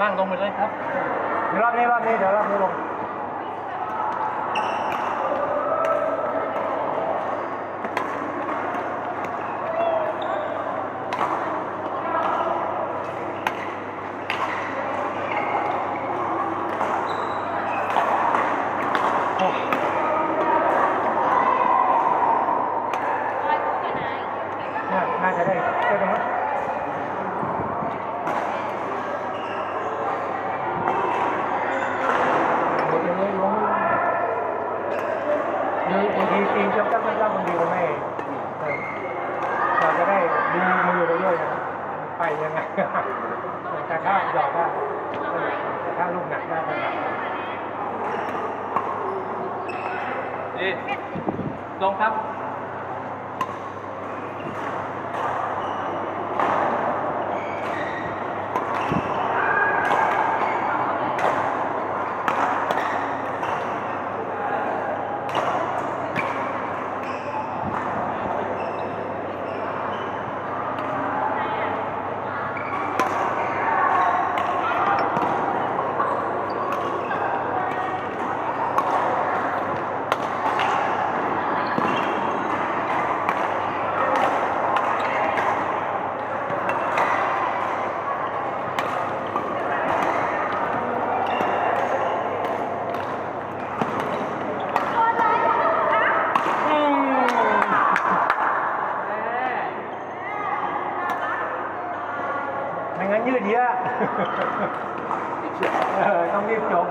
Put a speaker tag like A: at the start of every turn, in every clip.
A: ล่างลงไปเลยครับ
B: รอบนี้รอบนี้เดี๋ยวรอบนี้ลง น่าน่าจะได้เจอตรงนั้นเดี๋ยวนี้ลงเดี๋ยวบางทีปีนจับจับจับจับบางทีก็ไม่เออเราจะได้ดูมือไปด้วยนะครับไป ยังไงแต่ถ้าหยอกว่าถ้าลูกหนักได้ก็หนัก
A: ดีลงครับ
B: ไม่งั้นยืดเยอะ เออต้องรีบจบ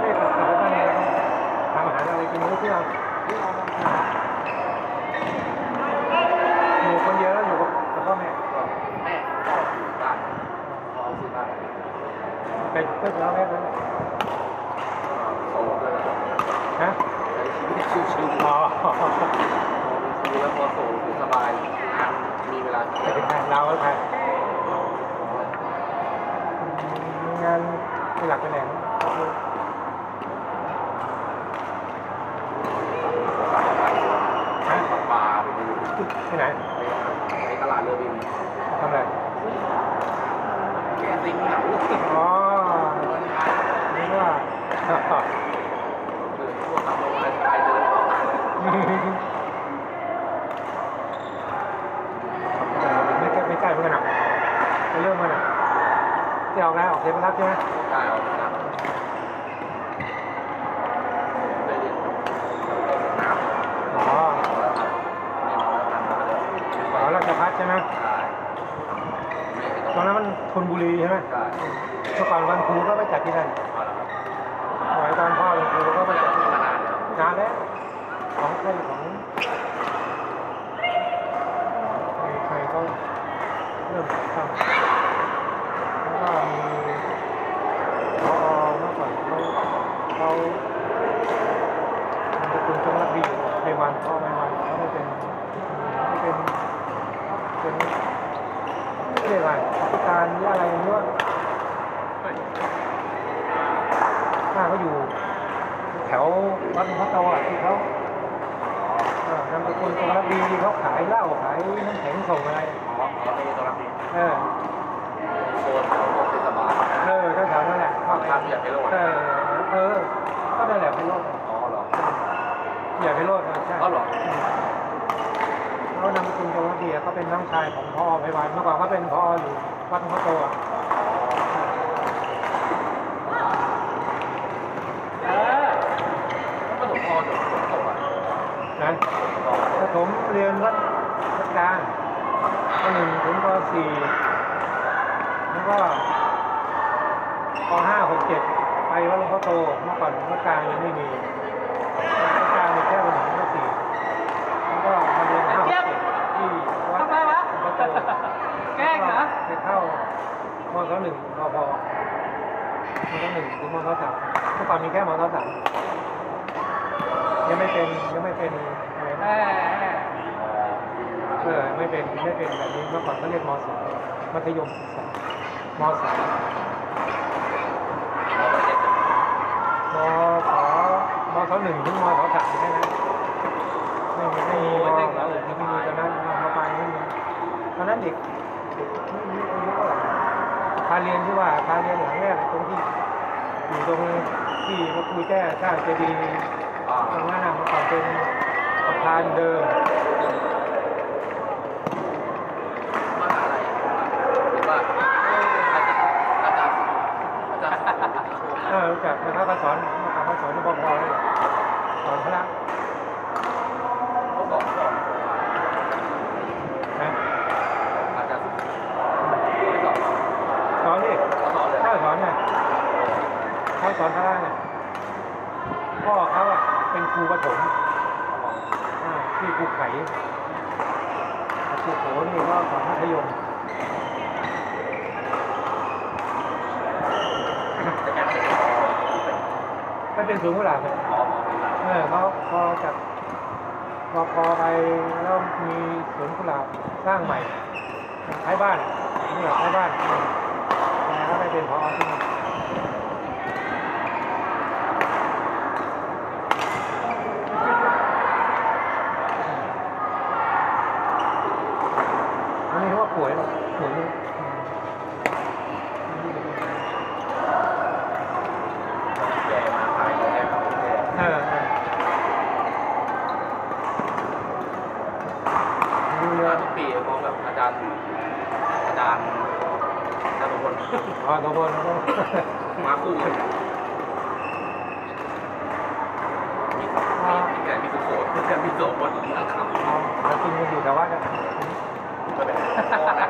B: ไม่ตัดสินว่าไงทำอาหารอะไรกินมื้อเที่ยงอยู่คนเดียวแล้วอยู่กับกับพ่อแม่
C: แม่ก็อยู่บ้านพอซื้อบ้าน
B: เป็นเพื่อนแล้วแม่นั้น
C: โสดเลย
B: ฮะ
C: ใช้ชีวิต ชิวๆ
B: อ๋อ
C: พอมีครูแล้วพอโสดอยู่สบายงานมีเวลา
B: ไปถึงงานเราแล้วใครงานหลักไปไหนฮะ
C: ป่าไปดู
B: ที่ไหน
C: ไปตลาดเรือบิน
B: ทำอะไร
C: แกติ้งเหงา
B: อ๋อ
C: วันงาน
B: นี่ว่า
C: เลยพวกขับรถอะไรไปเดิน
B: ไม่ใกล้ไม่ใกล้เพื่อนอะไปเรื่องมันอะ ที่ออกแล้วออกเทปรับใช่ไหม
C: กายออกนะไปเรียนน้ำ
B: อ๋ออ๋อราชพัฒใช่ไหมตอ
C: น
B: นั้นมันธนบุรีใช่ไหม
C: ใช่
B: เมื่อก่อนวันครูก็ไปจัดที่นั่นสมัยตอนพ่อเป็นครูก็ไปจัด
C: มีมานานแล้ว
B: นานแล้วของใครของใครก็เริ่มทำแล้วก็มีพอเมื่อก่อนเขา เขามันจะคุณจงรักดีในวันพ่อในวันเขาได้เป็นไม่เป็นเป็นเรียกว่าการหรืออะไรหรือว่าถ้าเขาอยู่ แถววัดหลวงพ่อโตอะที่เขาเอ่อนามสกุลตรงรับดีเขาขายเหล้าขายน้ำแข็งส่งอะไร
C: อ๋อเขาเป็นตัวรับดี
B: เออ
C: โซนของพวกเทศบาล
B: เออแถวนั้นแหละ
C: ข้ามข้ามอยากไปโลด
B: เออเออ ก็ได้แหละไปโลด
C: อ๋อเหรอ
B: อย่าไปโลดนะใช่
C: อ๋อเหรอ
B: แล้วนามสกุลตรงรับดีเขาเป็นน้องชายของพ่อไพวันเมื่อก่อนเขาเป็นพ่ออยู่วัดหลวงพ่อโตอะ
C: เออก็ถูกพอจบจบอะ
B: นะประถมเรียนวัดวัดกลางปหนึ่งถึงปสี่แล้วก็ปห้าหกเจ็ด ไปวัดหลวงพ่อโตเมื่อก่อนวัดกลางยังไม่มีวัดกลางมีแค่วันหนึ่งวันสี่แล้วก็มาเรียนห้าหกเจ็ดที่วัด
A: ทำไมวะ
B: หลวงพ่อโต
A: แกล้งเหรอ
B: ไปเข้ามศหนึ่งพอพอมศหนึ่งถึงมศสามเมื่อก่อนมีแค่มศสามยังไม่เป็นยังไม่เป็นอะไร
A: แห
B: นะ
A: ม
B: เออไม่เป็นไม่เป็นแบบนี้เมื่อก่อนเขาเรียกมสองมัธยมศึกษามสามมสมส หนึ่งถึงมสสามแค่นั้นไม่มีไม่มีมสอื่นไม่มีตอนนั้นมปลายไม่มีตอนนั้นเด็กเด็กไม่มีอายุเท่าไหร่พาเรียนที่ว่าพาเรียนหลังแรกตรงที่อยู่ตรงที่พระครูแจ้ท่าเจดีย์ตรงนั้นนะมื่อก่อนเป็นสะพานเดิม
C: มหาลัยหรืออจารย์อาจารย์อาจารย์
B: เออรู้จักนะครับเขาสอน สอนบพนี่แหละสอนพระ
C: เขาสอนสอน
B: นะ
C: อาจารย์ไม่สอน
B: สอนดิ
C: เขาสอนเลย
B: ถ้าสอนเนี่ยเขาสอนพระเนี่ยพ่อเขาอะเป็นครูประถมที่ครูไข่ครูโขนี่ก็สอนมัธยม
C: แต่ยังไม่ได้สอน
B: มันเป็นศูนย์กุหลาบเนี่ยเออเขาพอจากพอพอไปแล้วมีสวนกุหลาบสร้างใหม่ท้ายบ้านนี่แหละท้ายบ้านแต่ก็ไปเป็นพอที่นั่นนี้เขาว่าป่วยหรอป่วยนี่
C: แกมาขายแกขายแก
B: เออเออดูเรื
C: เรือ
B: อ
C: ทุกปีเพราะแบบอาจารย์อาจารย์อาจารย์ทุกคน
B: พ อตัวบนแล้วก็
C: มาคู่กันมีมีมีแต่มีสุโขทัยมีแต่มีโสมนักขับ
B: เอาเอาจริงมันอยู่แต่ว่าจะ
C: ก็เป็นพ่อแม่ข